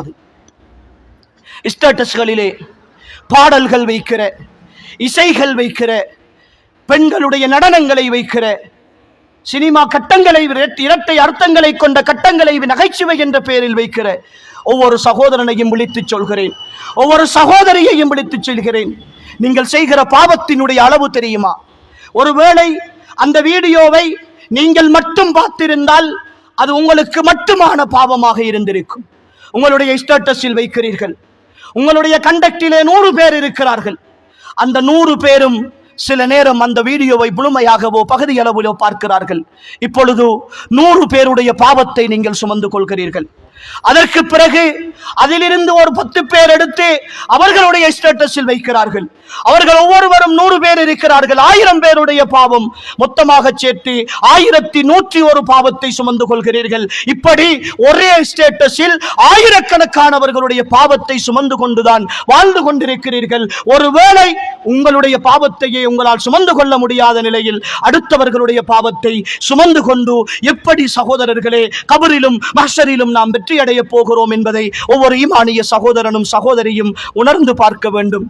அது. ஸ்டேட்டஸ்களிலே பாடல்கள் வைக்கிற இசைகள் வைக்கிற பெண்களுடைய நடனங்களை வைக்கிற சினிமா கட்டங்களை இரட்டை அர்த்தங்களை கொண்ட கட்டங்களை நகைச்சுவை என்ற பெயரில் வைக்கிற ஒவ்வொரு சகோதரனையும் விழித்துச் சொல்கிறேன். ஒவ்வொரு சகோதரியையும் விழித்துச் சொல்கிறேன். நீங்கள் செய்கிற பாவத்தினுடைய அளவு தெரியுமா? ஒருவேளை அந்த வீடியோவை நீங்கள் மட்டும் பார்த்திருந்தால் அது உங்களுக்கு மட்டுமான பாவமாக இருந்திருக்கும். உங்களுடைய ஸ்டேட்டஸில் வைக்கிறீர்கள். உங்களுடைய கண்டக்டிலே நூறு பேர் இருக்கிறார்கள். அந்த நூறு பேரும் சில நேரம் அந்த வீடியோவை முழுமையாகவோ பகுதியளவிலோ பார்க்கிறார்கள். இப்பொழுது நூறு பேருடைய பாவத்தை நீங்கள் சுமந்து கொள்கிறீர்கள். அதற்கு பிறகு அதிலிருந்து ஒரு பத்து பேர் எடுத்து அவர்களுடைய ஸ்டேட்டஸில் வைக்கிறார்கள். அவர்கள் ஒவ்வொருவரும் நூறு பேர் இருக்கிறார்கள். ஆயிரம் பேருடைய பாவம் மொத்தமாக சேர்த்து ஆயிரத்தி நூற்றி ஒரு பாவத்தை சுமந்து கொள்கிறீர்கள். இப்படி ஒரே ஸ்டேட்டஸில் ஆயிரக்கணக்கானவர்களுடைய பாவத்தை சுமந்து கொண்டுதான் வாழ்ந்து கொண்டிருக்கிறீர்கள். ஒருவேளை உங்களுடைய பாவத்தையே உங்களால் சுமந்து கொள்ள முடியாத நிலையில் அடுத்தவர்களுடைய பாவத்தை சுமந்து கொண்டு எப்படி சகோதரர்களே கபரிலும் மஷரிலும் நாம் வெற்றி அடைய போகிறோம் என்பதை ஒவ்வொரு ஈமானிய சகோதரனும் சகோதரியும் உணர்ந்து பார்க்க வேண்டும்.